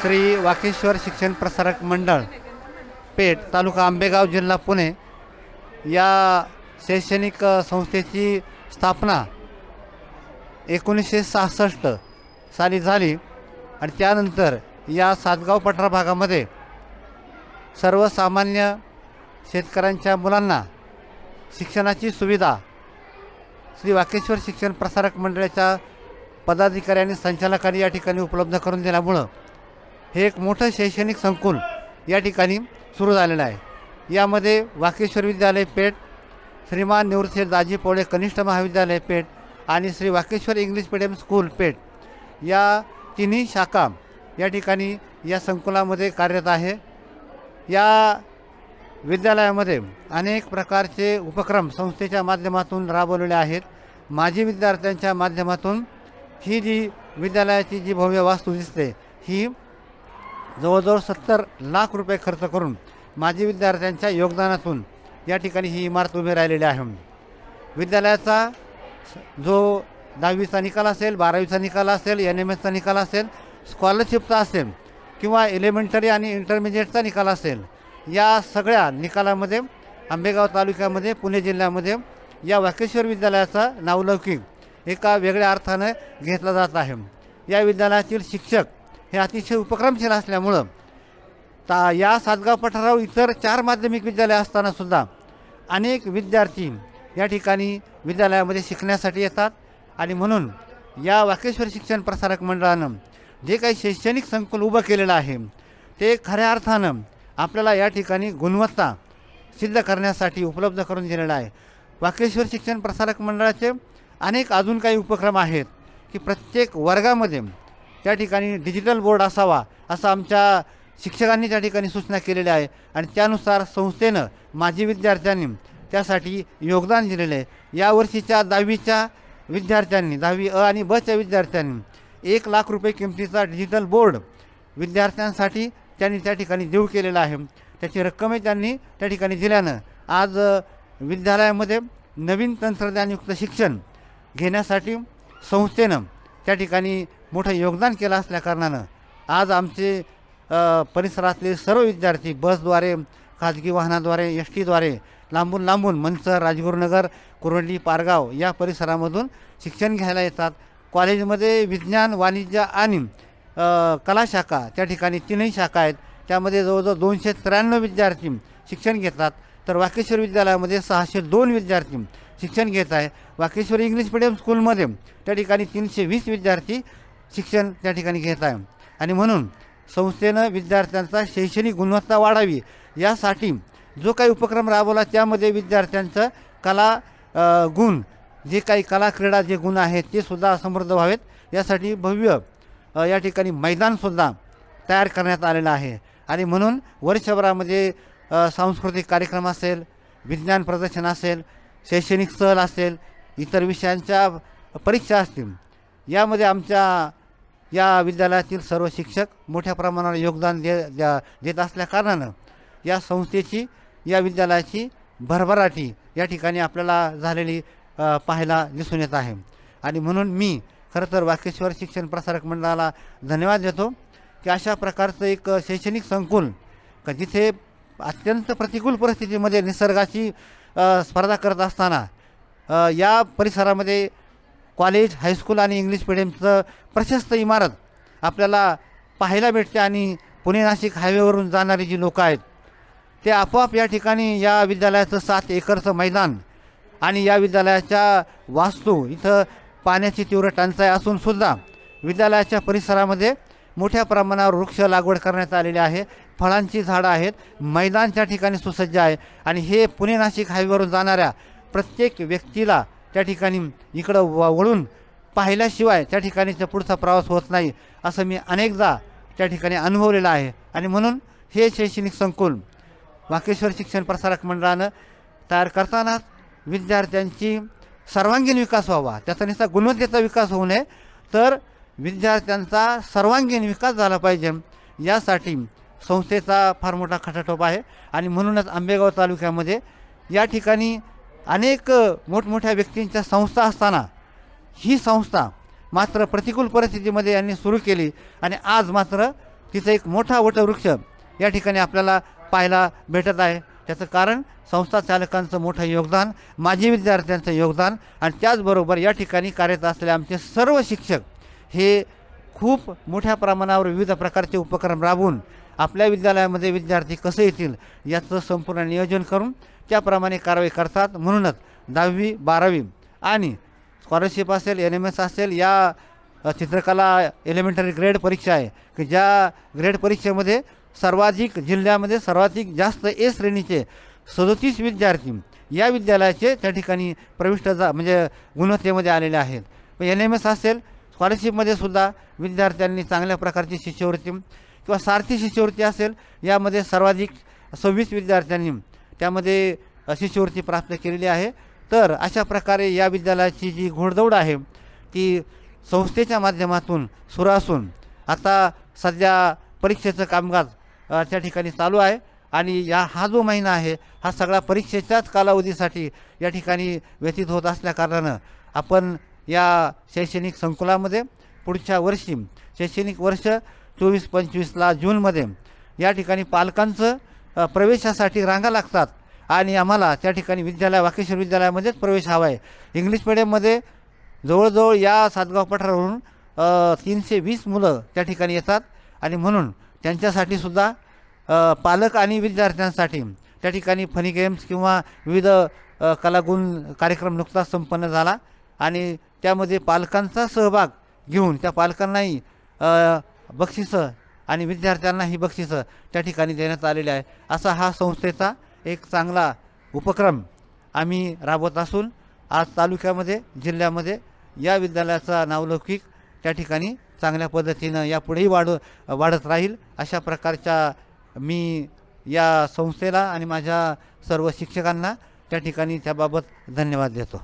श्री वाकेश्वर शिक्षण प्रसारक मंडळ पेठ तालुका आंबेगाव जिल्हा पुणे या शैक्षणिक संस्थेची स्थापना एकोणीसशे सहासष्ट साली झाली आणि त्यानंतर या सातगाव पठार भागामध्ये सर्वसामान्य शेतकऱ्यांच्या मुलांना शिक्षणाची सुविधा श्री वाकेश्वर शिक्षण प्रसारक मंडळाच्या पदाधिकारी आणि संचालकांनी या ठिकाणी उपलब्ध करून दिल्यामुळं हे एक मोठं शैक्षणिक संकुल या ठिकाणी सुरू झालेलं आहे. यामध्ये वाकेश्वर विद्यालय पेठ श्रीमान निवृत्ती दाजी पोळे कनिष्ठ महाविद्यालय पेठ आणि Shri Vakeshwar English medium school Peth या तिन्ही शाखा या ठिकाणी या संकुलामध्ये कार्यरत आहे. या विद्यालयामध्ये अनेक प्रकारचे उपक्रम संस्थेच्या माध्यमातून राबवलेले आहेत. माजी विद्यार्थ्यांच्या माध्यमातून ही जी विद्यालयाची जी भव्य वास्तू दिसते ही जवळजवळ सत्तर लाख रुपये खर्च करून माजी विद्यार्थ्यांच्या योगदानातून या ठिकाणी ही इमारत उभी राहिलेली आहे. विद्यालयाचा जो दहावीचा निकाल असेल बारावीचा निकाल असेल एन एम एसचा निकाल असेल स्कॉलरशिपचा असेल किंवा एलिमेंटरी आणि इंटरमिजिएटचा निकाल असेल या सगळ्या निकालामध्ये आंबेगाव तालुक्यामध्ये पुणे जिल्ह्यामध्ये या वाकेश्वर विद्यालयाचा नावलौकिक एका वेगळ्या अर्थानं घेतला जात आहे. या विद्यालयातील शिक्षक हे अतिशय उपक्रमशील असल्यामुळं ता या सातगाव पठारावर इतर चार माध्यमिक विद्यालय असतानासुद्धा अनेक विद्यार्थी या ठिकाणी विद्यालयामध्ये शिकण्यासाठी येतात. आणि म्हणून या वाकेश्वर शिक्षण प्रसारक मंडळानं जे काही शैक्षणिक संकुल उभं केलेलं आहे ते खऱ्या अर्थानं आपल्याला या ठिकाणी गुणवत्ता सिद्ध करण्यासाठी उपलब्ध करून दिलेलं आहे. वाकेश्वर शिक्षण प्रसारक मंडळाचे अनेक अजून काही उपक्रम आहेत की प्रत्येक वर्गामध्ये त्या ठिकाणी डिजिटल बोर्ड असावा असं आमच्या शिक्षकांनी त्या ठिकाणी सूचना केलेली आहे. आणि त्यानुसार संस्थेनं माजी विद्यार्थ्यांनी त्यासाठी योगदान दिलेलं आहे. यावर्षीच्या दहावीच्या विद्यार्थ्यांनी दहावी अ आणि बच्या विद्यार्थ्यांनी एक लाख रुपये किमतीचा डिजिटल बोर्ड विद्यार्थ्यांसाठी त्यांनी त्या ठिकाणी देऊ केलेला आहे. त्याची रक्कमही त्यांनी त्या ठिकाणी दिल्यानं आज विद्यालयामध्ये नवीन तंत्रज्ञानयुक्त शिक्षण घेण्यासाठी संस्थेनं त्या ठिकाणी मोठं योगदान केलं असल्याकारणानं आज आमचे परिसरातले सर्व विद्यार्थी बसद्वारे खाजगी वाहनाद्वारे एस टीद्वारे लांबून लांबून मंचर राजगुरुनगर कुरंडी पारगाव या परिसरामधून शिक्षण घ्यायला येतात. कॉलेजमध्ये विज्ञान वाणिज्य आणि कलाशाखा कला शाखा त्या ठिकाणी तीनही शाखा आहेत. त्यामध्ये जवळजवळ दोनशे त्र्याण्णव विद्यार्थी शिक्षण घेतात. तर वाकेश्वर विद्यालयामध्ये सहाशे दोन विद्यार्थी शिक्षण घेत आहे. वाकेश्वर इंग्लिश मिडियम स्कूलमध्ये त्या ठिकाणी तीनशे वीस विद्यार्थी शिक्षण त्या ठिकाणी घेत आहे. आणि म्हणून संस्थेनं विद्यार्थ्यांचा शैक्षणिक गुणवत्ता वाढावी यासाठी जो काही उपक्रम राबवला त्यामध्ये विद्यार्थ्यांचं कला गुण जे काही कला क्रीडा जे गुण आहेत ते सुद्धा समृद्ध व्हावेत. यासाठी भव्य या ठिकाणी मैदानसुद्धा तयार करण्यात आलेलं आहे. आणि म्हणून वर्षभरामध्ये सांस्कृतिक कार्यक्रम असेल विज्ञान प्रदर्शन असेल शैक्षणिक सहल असेल इतर विषयांच्या परीक्षा असतील. यामध्ये आमच्या या विद्यालयातील सर्व शिक्षक मोठ्या प्रमाणावर योगदान दे द्या देत असल्याकारणानं या संस्थेची या विद्यालयाची भरभराटी या ठिकाणी आपल्याला झालेली पाहायला दिसून येत आहे. आणि म्हणून मी खरं तर वाकेश्वर शिक्षण प्रसारक मंडळाला धन्यवाद देतो की अशा प्रकारचं एक शैक्षणिक संकुल का जिथे अत्यंत प्रतिकूल परिस्थितीमध्ये निसर्गाची स्पर्धा करत असताना या परिसरामध्ये कॉलेज हायस्कूल आणि इंग्लिश मिडियमचं प्रशस्त इमारत आपल्याला पाहायला भेटते आणि पुणे नाशिक हायवेवरून जाणारी जी लोकं आहेत ते आपोआप या ठिकाणी या विद्यालयाचं सात एकरचं मैदान आणि या विद्यालयाच्या वास्तू इथं पाण्याची तीव्र टंचाई असूनसुद्धा विद्यालयाच्या परिसरामध्ये मोठ्या प्रमाणावर वृक्ष लागवड करण्यात आलेली आहे. फळांची झाडं आहेत मैदान त्या ठिकाणी सुसज्ज आहे आणि हे पुणे नाशिक हायवेवरून जाणाऱ्या प्रत्येक व्यक्तीला त्या ठिकाणी इकडं वळून पाहिल्याशिवाय त्या ठिकाणीचा पुढचा प्रवास होत नाही असं मी अनेकदा त्या ठिकाणी अनुभवलेलं आहे. आणि म्हणून हे शैक्षणिक संकुल वाकेश्वर शिक्षण प्रसारक मंडळानं तयार करतानाच विद्यार्थ्यांची सर्वांगीण विकास व्हावा त्याचा नुसता गुणवत्तेचा विकास होऊ नये तर विद्यार्थ्यांचा सर्वांगीण विकास झाला पाहिजे. यासाठी संस्थेचा फार मोठा खटाटोप आहे. आणि म्हणूनच आंबेगाव तालुक्यामध्ये या ठिकाणी अनेक मोठमोठ्या व्यक्तींच्या संस्था असताना ही संस्था मात्र प्रतिकूल परिस्थितीमध्ये यांनी सुरू केली आणि आज मात्र तिचं एक मोठा वटवृक्ष या ठिकाणी आपल्याला पाहायला भेटत आहे. त्याचं कारण संस्था चालकांचं मोठं योगदान माजी विद्यार्थ्यांचं योगदान आणि त्याचबरोबर या ठिकाणी कार्यरत असलेले आमचे सर्व शिक्षक हे खूप मोठ्या प्रमाणावर विविध प्रकारचे उपक्रम राबवून आपल्या विद्यालयामध्ये विद्यार्थी कसे येतील याचं संपूर्ण नियोजन करून त्याप्रमाणे कारवाई करतात. म्हणूनच दहावी बारावी आणि स्कॉलरशिप असेल एन एम एस असेल या चित्रकला एलिमेंटरी ग्रेड परीक्षा आहे. की ज्या ग्रेड परीक्षेमध्ये सर्वाधिक जिल्ह्यामध्ये सर्वाधिक जास्त ए श्रेणीचे सदोतीस विद्यार्थी या विद्यालयाचे त्या ठिकाणी प्रविष्ट जा म्हणजे गुणवत्तेमध्ये आलेले आहेत. एन एम एस असेल स्कॉलरशिपमध्ये सुद्धा विद्यार्थ्यांनी चांगल्या प्रकारची शिष्यवृत्ती किंवा सारथी शिष्यवृत्ती असेल यामध्ये सर्वाधिक सव्वीस विद्यार्थ्यांनी त्यामध्ये शिष्यवृत्ती प्राप्त केलेली आहे. तर अशा प्रकारे या विद्यालयाची जी घोडदौड आहे ती संस्थेच्या माध्यमातून सुरू असून आता सध्या परीक्षेचं कामकाज त्या ठिकाणी चालू आहे. आणि या हा जो महिना आहे हा सगळा परीक्षेच्याच कालावधीसाठी या ठिकाणी व्यतीत होत असल्याकारणानं आपण या शैक्षणिक संकुलामध्ये पुढच्या वर्षी शैक्षणिक वर्ष चोवीस पंचवीसला जूनमध्ये या ठिकाणी पालकांचं प्रवेशासाठी रांगा लागतात आणि आम्हाला त्या ठिकाणी विद्यालय वाकेश्वर विद्यालयामध्येच प्रवेश हवा आहे इंग्लिश मिडियममध्ये जवळजवळ या सातगाव पठारावरून तीनशे वीस मुलं त्या ठिकाणी येतात आणि म्हणून त्यांच्यासाठी सुद्धा पालक आणि विद्यार्थ्यांसाठी त्या ठिकाणी फनी गेम्स किंवा विविध कलागुण कार्यक्रम नुकताच संपन्न झाला आणि त्यामध्ये पालकांचा सहभाग घेऊन त्या पालकांनाही बक्षिसं आणि विद्यार्थ्यांना ही बक्षिसं त्या ठिकाणी देण्यात आलेली आहे. असा हा संस्थेचा एक चांगला उपक्रम आम्ही राबवत असून आज तालुक्यामध्ये जिल्ह्यामध्ये या विद्यालयाचा नावलौकिक त्या ठिकाणी चांगल्या पद्धतीनं यापुढेही वाढ वाढत राहील. अशा प्रकारच्या मी या संस्थेला आणि माझ्या सर्व शिक्षकांना त्या ठिकाणी त्याबाबत धन्यवाद देतो.